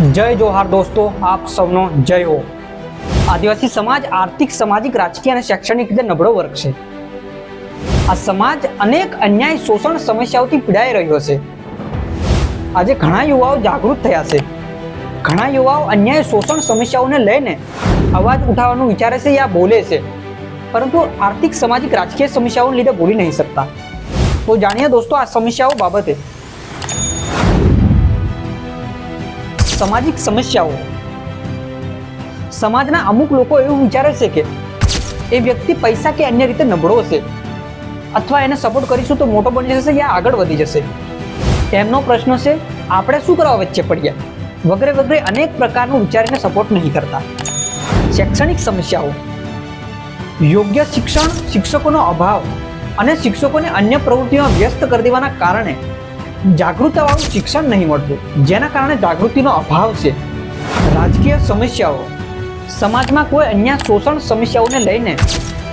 જય જોહાર દોસ્તો, આપ સૌનો જય હો. આદિવાસી સમાજ આર્થિક, સામાજિક, રાજકીય અને શૈક્ષણિક રીતે નબળો વર્ગ છે. આ સમાજ અનેક અન્યાય, શોષણ, સમસ્યાઓથી પીડાઈ રહ્યો છે. આજે ઘણા યુવાઓ જાગૃત થયા છે. ઘણા યુવાઓ અન્યાય, શોષણ, સમસ્યાઓને લઈને અવાજ ઉઠાવવાનું વિચારે છે યા બોલે છે. પરંતુ આર્થિક, સામાજિક, રાજકીય સમસ્યાઓને લીધે બોલી નહીં શકતા. તો જાણીએ દોસ્તો આ સમસ્યાઓ બાબતે. સામાજિક સમસ્યાઓ. સમાજના અમુક લોકો એવું વિચારે છે કે એ વ્યક્તિ પૈસા કે અન્ય રીતે નબળો હશે. અથવા એને સપોર્ટ કરીશું તો મોટો બની જશે યા આગળ વધી જશે. એમનો પ્રશ્ન છે, આપણે શું કરવા વચ્ચે પડ્યા? વગેરે વગેરે અનેક પ્રકારનું વિચારીને સપોર્ટ નહીં કરતા. શૈક્ષણિક સમસ્યાઓ. યોગ્ય શિક્ષણ શિક્ષકોનો અભાવ અને શિક્ષકોને અન્ય પ્રવૃત્તિમાં વ્યસ્ત કરી દેવાના કારણે જાગૃતતાવાળું શિક્ષણ નહીં મળતું, જેના કારણે જાગૃતિનો અભાવ છે. રાજકીય સમસ્યાઓ. સમાજમાં કોઈ અન્ય શોષણ સમસ્યાઓને લઈને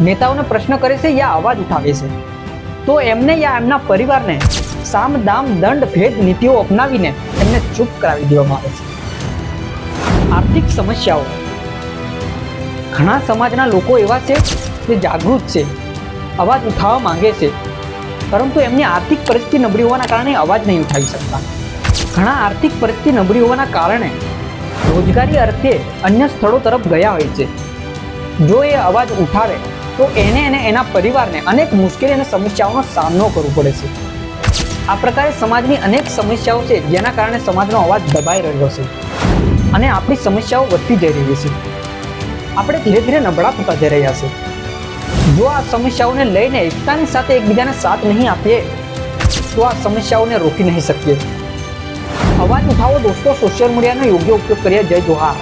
નેતાઓને પ્રશ્ન કરે છે યા અવાજ ઉઠાવે છે. તો એમને યા એમના પરિવારને સામ, દામ, દંડ, ભેદ, નીતિઓ અપનાવીને એમને ચૂપ કરાવી દેવામાં આવે છે. આર્થિક સમસ્યાઓ. ઘણા સમાજના લોકો એવા છે જે જાગૃત છે, અવાજ ઉઠાવવા માંગે છે પરંતુ એમની આર્થિક પરિસ્થિતિ નબળી હોવાના કારણે અવાજ નહીં ઉઠાવી શકતા. ઘણા આર્થિક પરિસ્થિતિ નબળી હોવાના કારણે રોજગારી અર્થે અન્ય સ્થળો તરફ ગયા હોય છે. જો એ અવાજ ઉઠાવે, તો એને અને એના પરિવારને અનેક મુશ્કેલી અને સમસ્યાઓનો સામનો કરવો પડે છે. આ પ્રકારે સમાજની અનેક સમસ્યાઓ છે, જેના કારણે સમાજનો અવાજ દબાઈ રહ્યો છે અને આપણી સમસ્યાઓ વધતી જઈ રહી છે. આપણે ધીરે ધીરે નબળા થતા જઈ રહ્યા છે. જો આ સમસ્યાઓને લઈને એકતાની સાથે એકબીજાને સાથ નહીં આપીએ તો આ સમસ્યાઓને રોકી નહીં શકીએ અવાજ ઉઠાવો દોસ્તો સોશિયલ મીડિયાનો યોગ્ય ઉપયોગ કરીએ જય જોહાર